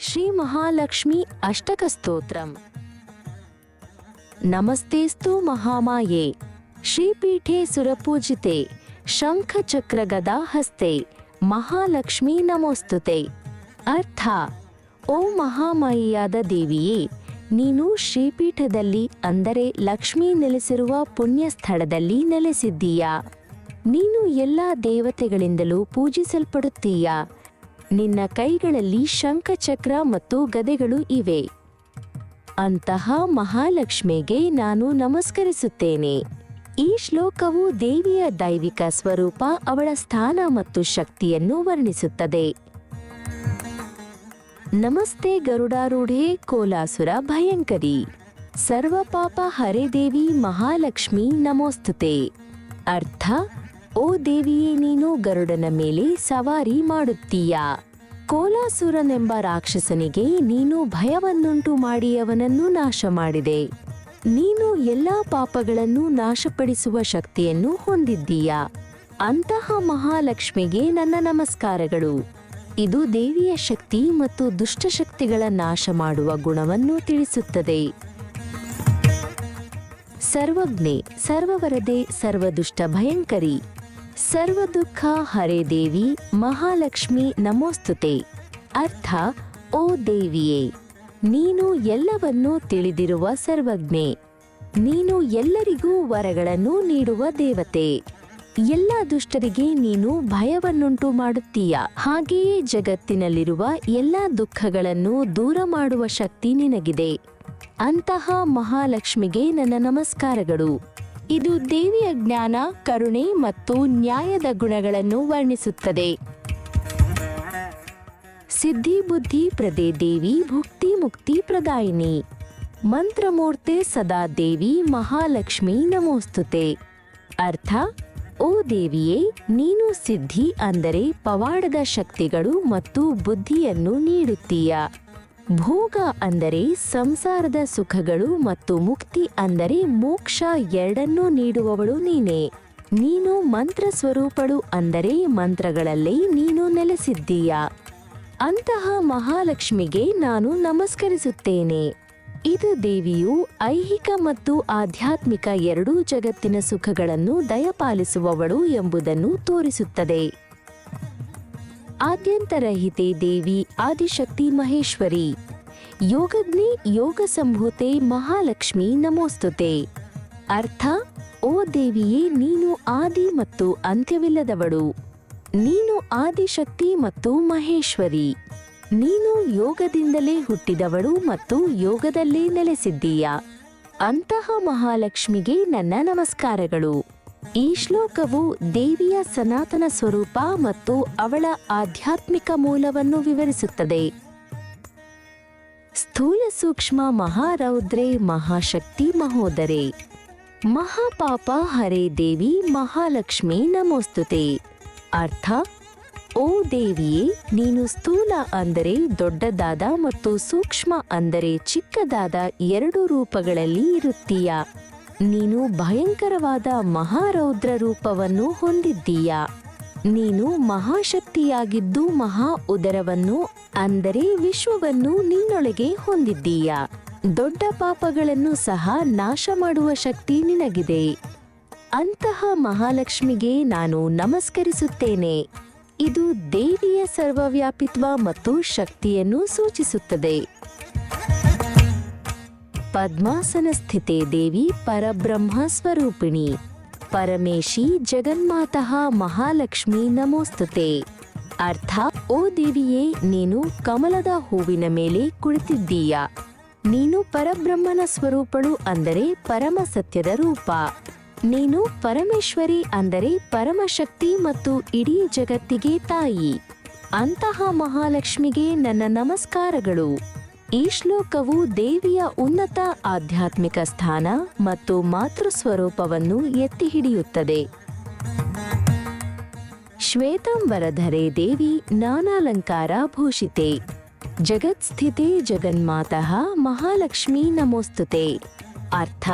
ಶ್ರೀ ಮಹಾಲಕ್ಷ್ಮಿ ಅಷ್ಟಕ ಸ್ತೋತ್ರಂ ನಮಸ್ತೆಸ್ತು ಮಹಾಮಾಯೆ, ಶ್ರೀಪೀಠೆ ಸುರಪೂಜಿತೆ ಶಂಖಚಕ್ರ ಗದಾ ಹಸ್ತೆ ಮಹಾಲಕ್ಷ್ಮಿ ನಮೋಸ್ತುತೆ. ಅರ್ಥ, ಓ ಮಹಾಮಾಯಿಯಾದ ದೇವಿಯೇ, ನೀನು ಶ್ರೀಪೀಠದಲ್ಲಿ ಅಂದರೆ ಲಕ್ಷ್ಮೀ ನೆಲೆಸಿರುವ ಪುಣ್ಯ ಸ್ಥಳದಲ್ಲಿ ನೆಲೆಸಿದ್ದೀಯಾ? ನೀನು ಎಲ್ಲ ದೇವತೆಗಳಿಂದಲೂ ಪೂಜಿಸಲ್ಪಡುತ್ತೀಯಾ? ನಿನ್ನ ಕೈಗಳಲ್ಲಿ ಶಂಖಚಕ್ರ ಮತ್ತು ಗದೆಗಳು ಇವೆ. ಅಂತಹ ಮಹಾಲಕ್ಷ್ಮಿಗೆ ನಾನು ನಮಸ್ಕರಿಸುತ್ತೇನೆ. ಈ ಶ್ಲೋಕವು ದೇವಿಯ ದೈವಿಕ ಸ್ವರೂಪ, ಅವಳ ಸ್ಥಾನ ಮತ್ತು ಶಕ್ತಿಯನ್ನು ವರ್ಣಿಸುತ್ತದೆ. ನಮಸ್ತೆ ಗರುಡಾರೂಢೆ ಕೋಲಾಸುರ ಭಯಂಕರಿ. ಸರ್ವಪಾಪ ಹರೇದೇವಿ ಮಹಾಲಕ್ಷ್ಮಿ ನಮೋಸ್ತುತೆ. ಅರ್ಥ ಓ ದೇವಿಯೇ, ನೀನು ಗರುಡನ ಮೇಲೆ ಸವಾರಿ ಮಾಡುತ್ತೀಯಾ. ಕೋಲಾಸುರನೆಂಬ ರಾಕ್ಷಸನಿಗೆ ನೀನು ಭಯವನ್ನುಂಟು ಮಾಡಿ ಅವನನ್ನು ನಾಶ ಮಾಡಿದೆ ನೀನು ಎಲ್ಲಾ ಪಾಪಗಳನ್ನು ನಾಶಪಡಿಸುವ ಶಕ್ತಿಯನ್ನು ಹೊಂದಿದ್ದೀಯಾ. ಅಂತಹ ಮಹಾಲಕ್ಷ್ಮಿಗೆ ನನ್ನ ನಮಸ್ಕಾರಗಳು. ಇದು ದೇವಿಯ ಶಕ್ತಿ ಮತ್ತು ದುಷ್ಟಶಕ್ತಿಗಳ ನಾಶ ಮಾಡುವ ಗುಣವನ್ನು ತಿಳಿಸುತ್ತದೆ. ಸರ್ವಜ್ಞೆ, ಸರ್ವವರದೆ, ಸರ್ವದುಷ್ಟ ಭಯಂಕರಿ. ಸರ್ವದುಃಖ ಹರೇ ದೇವಿ, ಮಹಾಲಕ್ಷ್ಮಿ ನಮೋಸ್ತುತೆ. ಅರ್ಥ, ಓ ದೇವಿಯೇ, ನೀನು ಎಲ್ಲವನ್ನೂ ತಿಳಿದಿರುವ ಸರ್ವಜ್ಞೆ. ನೀನು ಎಲ್ಲರಿಗೂ ವರಗಳನ್ನು ನೀಡುವ ದೇವತೆ. ಎಲ್ಲ ದುಷ್ಟರಿಗೆ ನೀನು ಭಯವನ್ನುಂಟು ಮಾಡುತ್ತೀಯ. ಹಾಗೆಯೇ ಜಗತ್ತಿನಲ್ಲಿರುವ ಎಲ್ಲ ದುಃಖಗಳನ್ನು ದೂರ ಮಾಡುವ ಶಕ್ತಿ ನಿನಗಿದೆ. ಅಂತಹ ಮಹಾಲಕ್ಷ್ಮಿಗೆ ನನ್ನ ನಮಸ್ಕಾರಗಳು. ಇದು ದೇವಿಯ ಜ್ಞಾನ, ಕರುಣೆ ಮತ್ತು ನ್ಯಾಯದ ಗುಣಗಳನ್ನು ವರ್ಣಿಸುತ್ತದೆ. ಸಿದ್ಧಿ, ಬುದ್ಧಿ, ಪ್ರದೇ ದೇವಿ, ಭುಕ್ತಿ, ಮುಕ್ತಿ, ಪ್ರದಾಯಿನಿ. ಮಂತ್ರಮೂರ್ತೆ ಸದಾ ದೇವಿ, ಮಹಾಲಕ್ಷ್ಮಿ, ನಮೋಸ್ತುತೆ. ಅರ್ಥ? ಓ ದೇವಿಯೇ, ನೀನು ಸಿದ್ಧಿ ಅಂದರೆ ಪವಾಡದ ಶಕ್ತಿಗಳು ಮತ್ತು ಬುದ್ಧಿಯನ್ನು ನೀಡುತ್ತೀಯ? ಭೋಗ ಅಂದರೆ ಸಂಸಾರದ ಸುಖಗಳು ಮತ್ತು ಮುಕ್ತಿ ಅಂದರೆ ಮೋಕ್ಷ ಎರಡನ್ನೂ ನೀಡುವವಳು ನೀನೇ. ನೀನು ಮಂತ್ರ ಸ್ವರೂಪಳು ಅಂದರೆ ಮಂತ್ರಗಳಲ್ಲಿ ನೀನು ನೆಲೆಸಿದ್ದೀಯ. ಅಂತಹ ಮಹಾಲಕ್ಷ್ಮಿಗೆ ನಾನು ನಮಸ್ಕರಿಸುತ್ತೇನೆ. ಇದು ದೇವಿಯು ಐಹಿಕ ಮತ್ತು ಆಧ್ಯಾತ್ಮಿಕ ಎರಡೂ ಜಗತ್ತಿನ ಸುಖಗಳನ್ನು ದಯಪಾಲಿಸುವವಳು ಎಂಬುದನ್ನು ತೋರಿಸುತ್ತದೆ. ಆದ್ಯಂತರಹಿತೆ ದೇವಿ ಆದಿಶಕ್ತಿ ಮಹೇಶ್ವರಿ. ಯೋಗಜ್ಞೆ ಯೋಗ ಸಂಭೂತೆ ಮಹಾಲಕ್ಷ್ಮಿ ನಮೋಸ್ತುತೆ. ಅರ್ಥ, ಓ ದೇವಿಯೇ ನೀನು ಆದಿ ಮತ್ತು ಅಂತ್ಯವಿಲ್ಲದವಳು. ನೀನು ಆದಿಶಕ್ತಿ ಮತ್ತು ಮಹೇಶ್ವರಿ. ನೀನು ಯೋಗದಿಂದಲೇ ಹುಟ್ಟಿದವಳು ಮತ್ತು ಯೋಗದಲ್ಲೇ ನೆಲೆಸಿದ್ದೀಯ. ಅಂತಹ ಮಹಾಲಕ್ಷ್ಮಿಗೆ ನನ್ನ ನಮಸ್ಕಾರಗಳು. ಈ ಶ್ಲೋಕವು ದೇವಿಯ ಸನಾತನ ಸ್ವರೂಪ ಮತ್ತು ಅವಳ ಆಧ್ಯಾತ್ಮಿಕ ಮೂಲವನ್ನು ವಿವರಿಸುತ್ತದೆ. ಸ್ಥೂಲ ಸೂಕ್ಷ್ಮ ಮಹಾರೌದ್ರೆ, ಮಹಾಶಕ್ತಿ ಮಹೋದರೆ. ಮಹಾಪಾಪ ಹರೇ ದೇವಿ, ಮಹಾಲಕ್ಷ್ಮಿ ನಮೋಸ್ತುತೆ. ಅರ್ಥ, ಓ ದೇವಿಯೇ, ನೀನು ಸ್ಥೂಲ ಅಂದರೆ ದೊಡ್ಡದಾದ ಮತ್ತು ಸೂಕ್ಷ್ಮ ಅಂದರೆ ಚಿಕ್ಕದಾದ ಎರಡು ರೂಪಗಳಲ್ಲಿ ಇರುತ್ತೀಯ? ನೀನು ಭಯಂಕರವಾದ ಮಹಾರೌದ್ರ ರೂಪವನ್ನು ಹೊಂದಿದ್ದೀಯ? ನೀನು ಮಹಾಶಕ್ತಿಯಾಗಿದ್ದು ಮಹಾ ಉದರವನ್ನು, ಅಂದರೆ ವಿಶ್ವವನ್ನು ನಿನ್ನೊಳಗೆ ಹೊಂದಿದ್ದೀಯ? ದೊಡ್ಡ ಪಾಪಗಳನ್ನು ಸಹ ನಾಶ ಮಾಡುವ ಶಕ್ತಿ ನಿನಗಿದೆ. ಅಂತಹ ಮಹಾಲಕ್ಷ್ಮಿಗೆ ನಾನು ನಮಸ್ಕರಿಸುತ್ತೇನೆ. ಇದು ದೇವಿಯ ಸರ್ವವ್ಯಾಪಿತ್ವ ಮತ್ತು ಶಕ್ತಿಯನ್ನು ಸೂಚಿಸುತ್ತದೆ. ಪದ್ಮಾಸನ ಸ್ಥಿತೆ ದೇವಿ ಪರಬ್ರಹ್ಮ ಸ್ವರೂಪಿಣಿ ಪರಮೇಶಿ ಜಗನ್ಮಾತಃ ಮಹಾಲಕ್ಷ್ಮಿ ನಮೋಸ್ತುತೆ. ಅರ್ಥ, ಓ ದೇವಿಯೇ, ನೀನು ಕಮಲದ ಹೂವಿನ ಮೇಲೆ ಕುಳಿತಿದ್ದೀಯ. ನೀನು ಪರಬ್ರಹ್ಮನ ಸ್ವರೂಪಳು ಅಂದರೆ ಪರಮ ಸತ್ಯದ ರೂಪ. ನೀನು ಪರಮೇಶ್ವರಿ ಅಂದರೆ ಪರಮಶಕ್ತಿ ಮತ್ತು ಇಡೀ ಜಗತ್ತಿಗೆ ತಾಯಿ. ಅಂತಹ ಮಹಾಲಕ್ಷ್ಮಿಗೆ ನನ್ನ ನಮಸ್ಕಾರಗಳು. ಈ ಶ್ಲೋಕವು ದೇವಿಯ ಉನ್ನತ ಆಧ್ಯಾತ್ಮಿಕ ಸ್ಥಾನ ಮತ್ತು ಮಾತೃ ಸ್ವರೂಪವನ್ನು ಎತ್ತಿ ಹಿಡಿಯುತ್ತದೆ. ದೇವಿ ನಾನಾಲಂಕಾರ ಭೂಷಿತೆ. ಜಗತ್ಸ್ಥಿತೆ ಜಗನ್ಮಾತಃ ಮಹಾಲಕ್ಷ್ಮೀ ನಮೋಸ್ತುತೆ. ಅರ್ಥ,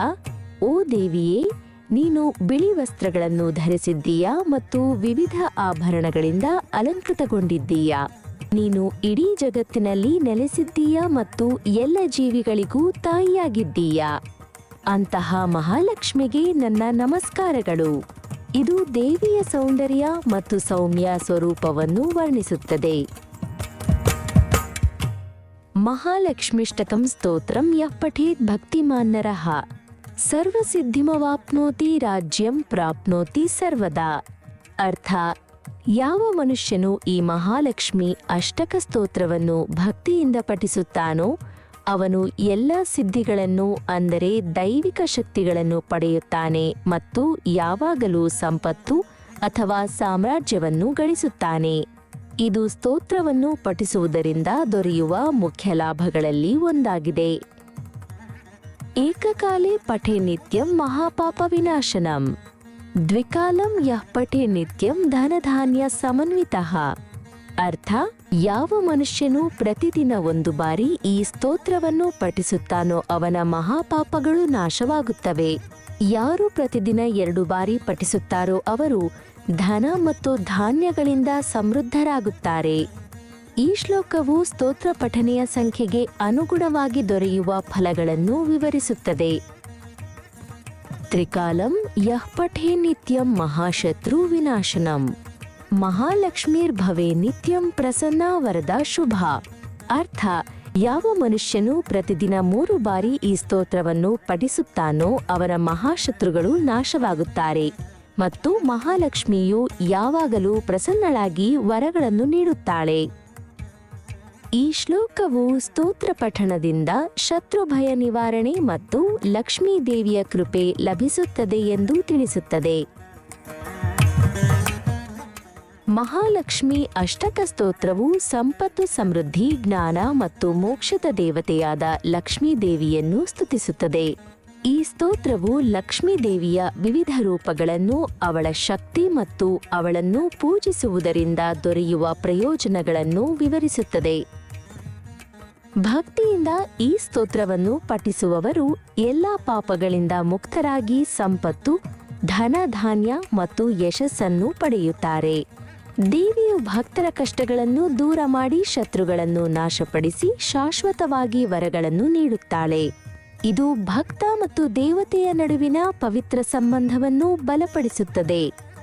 ಓ ದೇವಿಯೇ, ನೀನು ಬಿಳಿ ವಸ್ತ್ರಗಳನ್ನು ಧರಿಸಿದ್ದೀಯಾ ಮತ್ತು ವಿವಿಧ ಆಭರಣಗಳಿಂದ ಅಲಂಕೃತಗೊಂಡಿದ್ದೀಯಾ? ನೀನು ಇಡೀ ಜಗತ್ತಿನಲ್ಲಿ ನೆಲೆಸಿದ್ದೀಯ ಮತ್ತು ಎಲ್ಲ ಜೀವಿಗಳಿಗೂ ತಾಯಿಯಾಗಿದ್ದೀಯ? ಅಂತಹ ಮಹಾಲಕ್ಷ್ಮಿಗೆ ನನ್ನ ನಮಸ್ಕಾರಗಳು. ಇದು ದೇವಿಯ ಸೌಂದರ್ಯ ಮತ್ತು ಸೌಮ್ಯ ಸ್ವರೂಪವನ್ನು ವರ್ಣಿಸುತ್ತದೆ. ಮಹಾಲಕ್ಷ್ಮಿಷ್ಟಕಂ ಸ್ತೋತ್ರಂ ಯಃ ಪಠೇತ್ ಭಕ್ತಿಮಾನ್ನರಃ. ಸರ್ವಸಿದ್ಧಿಮವಾಪ್ನೋತಿ ರಾಜ್ಯಂ ಪ್ರಾಪ್ನೋತಿ ಸರ್ವದಾ. ಅರ್ಥ ಯಾವ ಮನುಷ್ಯನು ಈ ಮಹಾಲಕ್ಷ್ಮಿ ಅಷ್ಟಕ ಸ್ತೋತ್ರವನ್ನು ಭಕ್ತಿಯಿಂದ ಪಠಿಸುತ್ತಾನೋ, ಅವನು ಎಲ್ಲ ಸಿದ್ಧಿಗಳನ್ನು, ಅಂದರೆ ದೈವಿಕ ಶಕ್ತಿಗಳನ್ನು ಪಡೆಯುತ್ತಾನೆ ಮತ್ತು ಯಾವಾಗಲೂ ಸಂಪತ್ತು ಅಥವಾ ಸಾಮ್ರಾಜ್ಯವನ್ನು ಗಳಿಸುತ್ತಾನೆ. ಇದು ಸ್ತೋತ್ರವನ್ನು ಪಠಿಸುವುದರಿಂದ ದೊರೆಯುವ ಮುಖ್ಯ ಲಾಭಗಳಲ್ಲಿ ಒಂದಾಗಿದೆ. ಏಕಕಾಲೇ ಪಠೆ ನಿತ್ಯಂ ಮಹಾಪಾಪ ವಿನಾಶನಂ. ದ್ವಿಕಾಲಂ ಯಃ ಪಠೆ ನಿತ್ಯಂ ಧನಧಾನ್ಯ ಸಮನ್ವಿತಃ. ಅರ್ಥ, ಯಾವ ಮನುಷ್ಯನು ಪ್ರತಿದಿನ ಒಂದು ಬಾರಿ ಈ ಸ್ತೋತ್ರವನ್ನು ಪಠಿಸುತ್ತಾನೋ ಅವನ ಮಹಾಪಾಪಗಳು ನಾಶವಾಗುತ್ತವೆ. ಯಾರು ಪ್ರತಿದಿನ ಎರಡು ಬಾರಿ ಪಠಿಸುತ್ತಾರೋ ಅವರು ಧನ ಮತ್ತು ಧಾನ್ಯಗಳಿಂದ ಸಮೃದ್ಧರಾಗುತ್ತಾರೆ. ಈ ಶ್ಲೋಕವು ಸ್ತೋತ್ರ ಪಠನೆಯ ಸಂಖ್ಯೆಗೆ ಅನುಗುಣವಾಗಿ ದೊರೆಯುವ ಫಲಗಳನ್ನು ವಿವರಿಸುತ್ತದೆ. ತ್ರಿಕಾಲಂ ಯಃ ಪಠೇ ನಿತ್ಯಂ ಮಹಾಶತ್ರು ವಿನಾಶನಂ. ಮಹಾಲಕ್ಷ್ಮೀರ್ಭವೆ ನಿತ್ಯಂ ಪ್ರಸನ್ನ ವರದ ಶುಭ. ಅರ್ಥ, ಯಾವ ಮನುಷ್ಯನು ಪ್ರತಿದಿನ ಮೂರು ಬಾರಿ ಈ ಸ್ತೋತ್ರವನ್ನು ಪಠಿಸುತ್ತಾನೋ ಅವರ ಮಹಾಶತ್ರುಗಳು ನಾಶವಾಗುತ್ತಾರೆ. ಮತ್ತು ಮಹಾಲಕ್ಷ್ಮಿಯು ಯಾವಾಗಲೂ ಪ್ರಸನ್ನಳಾಗಿ ವರಗಳನ್ನು ನೀಡುತ್ತಾಳೆ. ಈ ಶ್ಲೋಕವು ಸ್ತೋತ್ರ ಪಠಣದಿಂದ ಶತ್ರು ಭಯ ನಿವಾರಣೆ ಮತ್ತು ಲಕ್ಷ್ಮೀ ದೇವಿಯ ಕೃಪೆ ಲಭಿಸುತ್ತದೆ ಎಂದು ತಿಳಿಸುತ್ತದೆ. ಮಹಾಲಕ್ಷ್ಮಿ ಅಷ್ಟಕ ಸ್ತೋತ್ರವು ಸಂಪತ್ತು, ಸಮೃದ್ಧಿ, ಜ್ಞಾನ ಮತ್ತು ಮೋಕ್ಷದ ದೇವತೆಯಾದ ಲಕ್ಷ್ಮೀ ದೇವಿಯನ್ನು ಸ್ತುತಿಸುತ್ತದೆ. ಈ ಸ್ತೋತ್ರವು ಲಕ್ಷ್ಮೀ ದೇವಿಯ ವಿವಿಧ ರೂಪಗಳನ್ನು, ಅವಳ ಶಕ್ತಿ ಮತ್ತು ಅವಳನ್ನು ಪೂಜಿಸುವುದರಿಂದ ದೊರೆಯುವ ಪ್ರಯೋಜನಗಳನ್ನು ವಿವರಿಸುತ್ತದೆ. ಭಕ್ತಿಯಿಂದ ಈ ಸ್ತೋತ್ರವನ್ನು ಪಠಿಸುವವರು ಎಲ್ಲ ಪಾಪಗಳಿಂದ ಮುಕ್ತರಾಗಿ ಸಂಪತ್ತು ಧನ ಧಾನ್ಯ ಮತ್ತು ಯಶಸ್ಸನ್ನು ಪಡೆಯುತ್ತಾರೆ. ದೇವಿಯು ಭಕ್ತರ ಕಷ್ಟಗಳನ್ನು ದೂರ ಮಾಡಿ ಶತ್ರುಗಳನ್ನು ನಾಶಪಡಿಸಿ ಶಾಶ್ವತವಾಗಿ ವರಗಳನ್ನು ನೀಡುತ್ತಾಳೆ. ಇದು ಭಕ್ತ ಮತ್ತು ದೇವತೆಯ ನಡುವಿನ ಪವಿತ್ರ ಸಂಬಂಧವನ್ನು ಬಲಪಡಿಸುತ್ತದೆ.